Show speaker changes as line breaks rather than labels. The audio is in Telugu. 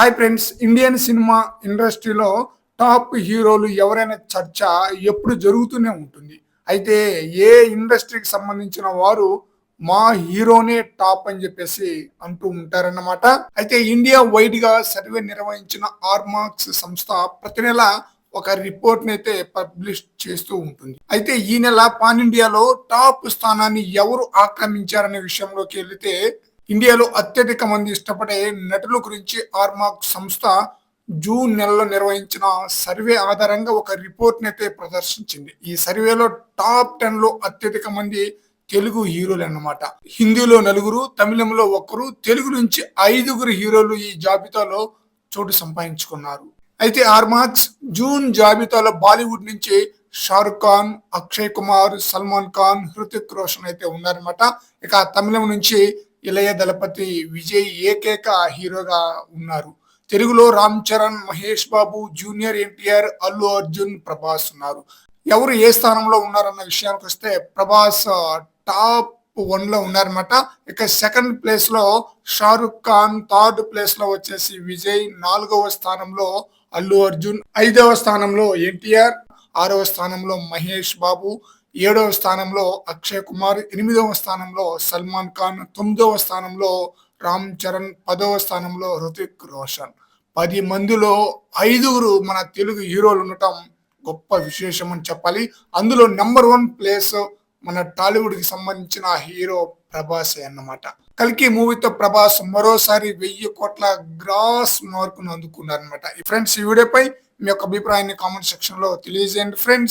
హాయ్ ఫ్రెండ్స్ ఇండియన్ సినిమా ఇండస్ట్రీలో టాప్ హీరోలు ఎవరైనా చర్చ ఎప్పుడు జరుగుతూనే ఉంటుంది. అయితే ఏ ఇండస్ట్రీకి సంబంధించిన వారు మా హీరోనే టాప్ అని చెప్పేసి అంటూ ఉంటారన్నమాట. అయితే ఇండియా వైడ్గా సర్వే నిర్వహించిన ఆర్మార్క్స్ సంస్థ ప్రతి నెల ఒక రిపోర్ట్ అయితే పబ్లిష్ చేస్తూ ఉంటుంది. అయితే ఈ నెల పాన్ ఇండియాలో టాప్ స్థానాన్ని ఎవరు ఆక్రమించారనే విషయంలోకి వెళితే ఇండియాలో అత్యధిక మంది ఇష్టపడే నటుల గురించి ఆర్మాక్ సంస్థ జూన్ నెలలో నిర్వహించిన సర్వే ఆధారంగా ఒక రిపోర్ట్ అయితే ప్రదర్శించింది. ఈ సర్వేలో టాప్ టెన్లో అత్యధిక మంది తెలుగు హీరోలు అన్నమాట. హిందీలో నలుగురు తమిళంలో ఒక్కరు తెలుగు నుంచి ఐదుగురు హీరోలు ఈ జాబితాలో చోటు సంపాదించుకున్నారు. అయితే ఆర్మాక్స్ జూన్ జాబితాలో బాలీవుడ్ నుంచి షారుఖ్ ఖాన్ అక్షయ్ కుమార్ సల్మాన్ ఖాన్ హృతిక్ రోషన్ అయితే ఉన్నారన్నమాట. ఇక తమిళం నుంచి ఇళయ దళపతి విజయ్ ఏకైక హీరోగా ఉన్నారు. తెలుగులో రామ్ చరణ్ మహేష్ బాబు జూనియర్ ఎన్టీఆర్ అల్లు అర్జున్ ప్రభాస్ ఉన్నారు. ఎవరు ఏ స్థానంలో ఉన్నారన్న విషయానికి వస్తే ప్రభాస్ టాప్ వన్లో ఉన్నారన్నమాట. ఇక సెకండ్ ప్లేస్లో షారుఖ్ ఖాన్ థర్డ్ ప్లేస్లో వచ్చేసి విజయ్ నాలుగవ స్థానంలో అల్లు అర్జున్ ఐదవ స్థానంలో ఎన్టీఆర్ ఆరవ స్థానంలో మహేష్ బాబు ఏడవ స్థానంలో అక్షయ్ కుమార్ ఎనిమిదవ స్థానంలో సల్మాన్ ఖాన్ తొమ్మిదవ స్థానంలో రామ్ చరణ్ పదవ స్థానంలో హృతిక్ రోషన్. పది మందిలో ఐదుగురు మన తెలుగు హీరోలు ఉండటం గొప్ప విశేషం అని చెప్పాలి. అందులో నెంబర్ వన్ ప్లేస్ మన టాలీవుడ్కి సంబంధించిన హీరో ప్రభాస్ అన్నమాట. కలికి మూవీతో ప్రభాస్ మరోసారి వెయ్యి కోట్ల గ్రాస్ మార్కును అందుకున్నారనమాట ఫ్రెండ్స్ ఈ వీడియోపై మీ యొక్క అభిప్రాయాన్ని కామెంట్ సెక్షన్లో తెలియజేయండి ఫ్రెండ్స్.